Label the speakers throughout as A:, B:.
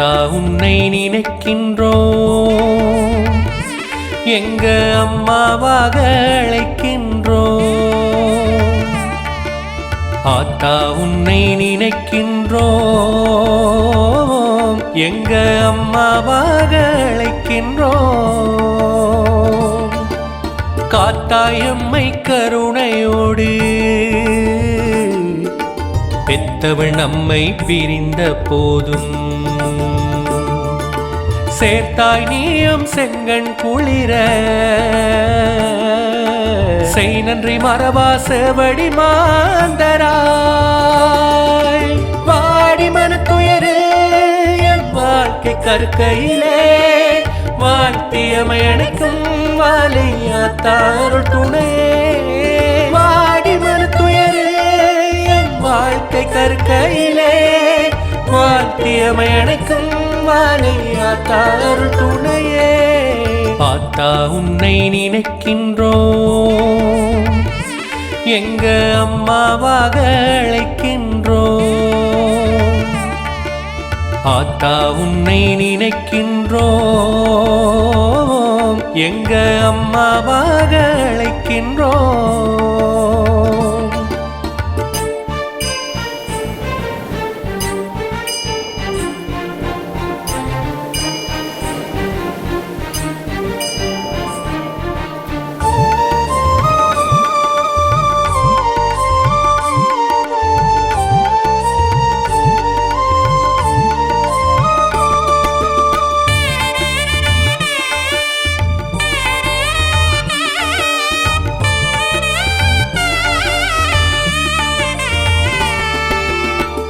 A: ஆத்தா உன்னை நினைக்கின்றோம். எங்க அம்மாவாக அழைக்கின்றோம். ஆத்தா உன்னை நினைக்கின்றோம். எங்க அம்மாவாக அழைக்கின்றோம். காத்தாயம்மை கருணையோடு பெத்தவள் நம்மை பிரிந்த போதும். சேர்த்தாய் நீயும் செங்கண் குளிர. செய் நன்றி மரபா செவடி மாந்தராய். வாடி மனத்துயரு என் வாழ்க்கை கற்கையிலே வாழ்த்தியமை அணைக்கும் வாலியாத்தாருள் துணை. வாடி மனத்துயரு என் வாழ்க்கை கற்கையிலே வாழ்த்தியமை அணைக்கும் வாலியாத்தாருள் துணையே. பார்த்தா உன்னை நினைக்கின்றோம். எங்க அம்மாவாக அழைக்கின்றோம். ஆத்தா உன்னை நினைக்கின்றோம். எங்க அம்மாவாக அழைக்கின்றோம்.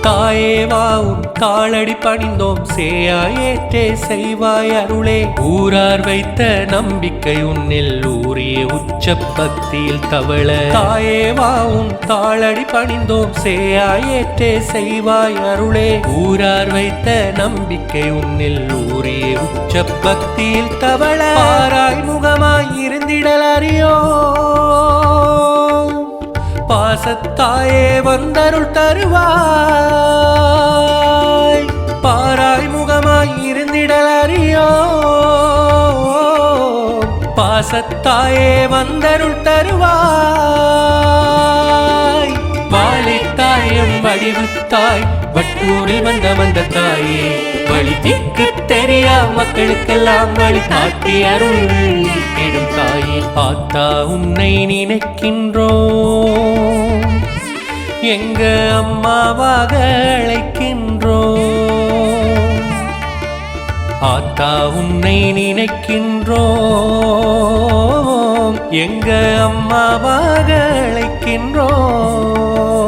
A: தாயேவா உன் காலடி பணிந்தோம். சேயாயேற்றே செய்வாய் அருளே. ஊரார் வைத்த நம்பிக்கை உன்னில் ஊரிய உச்ச பக்தியில் தவள. தாயேவா உன் காலடி பணிந்தோம். சேயாயேற்றே செய்வாய் அருளே. ஊரார் வைத்த நம்பிக்கை உன்னில் ஊரிய உச்ச பக்தியில் தவள. ஆராய் முகமாய் இருந்திடல் அறியோ. பாசத்தாயே வந்தருள் தருவாய். பாராய் முகமாய் இருந்திடல் அறியோ பாசத்தாயே வந்தருள் தருவாய். வாலித்தாயம் வடிவுத்தாய் வட்டூரில் வந்த வந்த தாயே. வழி திக்கு தெரியா மக்களுக்கெல்லாம் வழி காட்டி அருள் கேடும் தாயே. ஆத்தா உன்னை நினைக்கின்றோம். எங்க அம்மாவாக அழைக்கின்றோம். ஆத்தா உன்னை நினைக்கின்றோம். எங்க அம்மாவாக அழைக்கின்றோம்.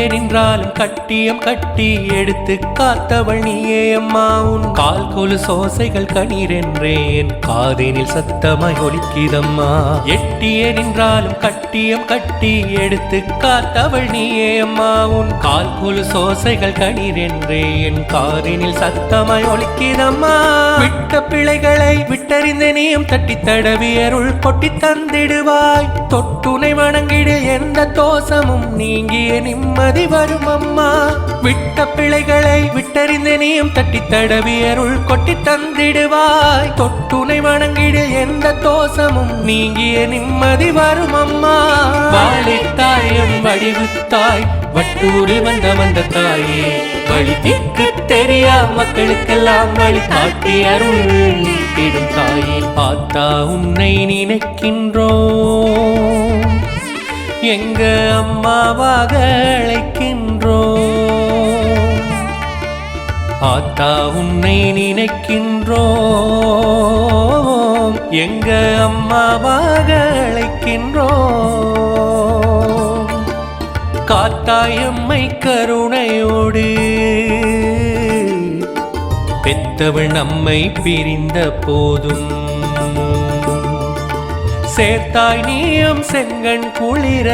A: எட்டியே நின்றாலும் கட்டியம் கட்டி எடுத்து காத்தவள் நீயே அம்மா. உன் கால் கொலு சோசைகள் கணீரென்றேன் காதினில் சத்தமாய் ஒலிக்கிதம்மா. எட்டியே நின்றாலும் கட்டியம் கட்டி எடுத்து காத்தவள் நீயே அம்மா. உன் கால் கொலு சோசைகள் கணீரென்றேன் காதினில் சத்தமாய் ஒலிக்கிதம்மா. விட்ட பிழைகளை விட்டறிந்த நீயும் தட்டி தடவி அருள் கொட்டி தந்திடுவாய். தொட்டுனை வணங்கிடு எந்த தோசமும் நீங்கிய நிம்மதி. வரும் அம்மா. விட்ட பிழைகளை விட்டறிந்த நீயும் தட்டி தடவி அருள் கொட்டி தந்திடுவாய். தொட்டுனை வணங்கிடு எந்த தோசமும் நீங்கிய நிம்மதி வரும் அம்மா. வாழித்தாயம் வடிவுத்தாய் வட்டூரி வந்த வந்த தாயே. வழி திக்கு தெரியா மக்களுக்கெல்லாம் வழி காட்டி அருள் நீட்டிடும் தாயே. பார்த்தா உன்னை நினைக்கின்றோம். எங்க அம்மாவாக அழைக்கின்றோம். ஆத்தா உன்னை நினைக்கின்றோம். எங்க அம்மாவாக அழைக்கின்றோம். காத்தாயம்மை கருணையோடு பெத்தவள் நம்மை பிரிந்த போதும். சேர்த்தாய் நீயும் செங்கண் குளிர.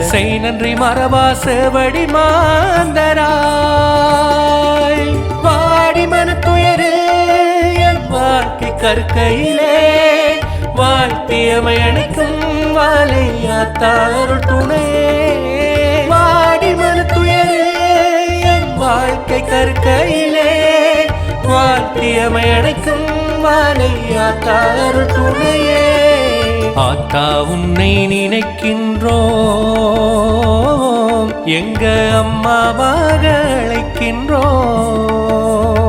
A: செய் நன்றி மரபா செவடி மாந்தராய். வாடி மனத்துயரு என் வாழ்க்கை கற்கையிலே வாழ்த்தியமையனுக்கும் வாழையா வாழையாத்தாருள் துணை. வாடி மனத்துயரு என் வாழ்க்கை கற்கையிலே வாழ்த்தியமை அணைக்கும் வாழையாத்தாருள் துணையே. ஆத்தா உன்னை நினைக்கின்றோம். எங்க அம்மாவாக அழைக்கின்றோம்.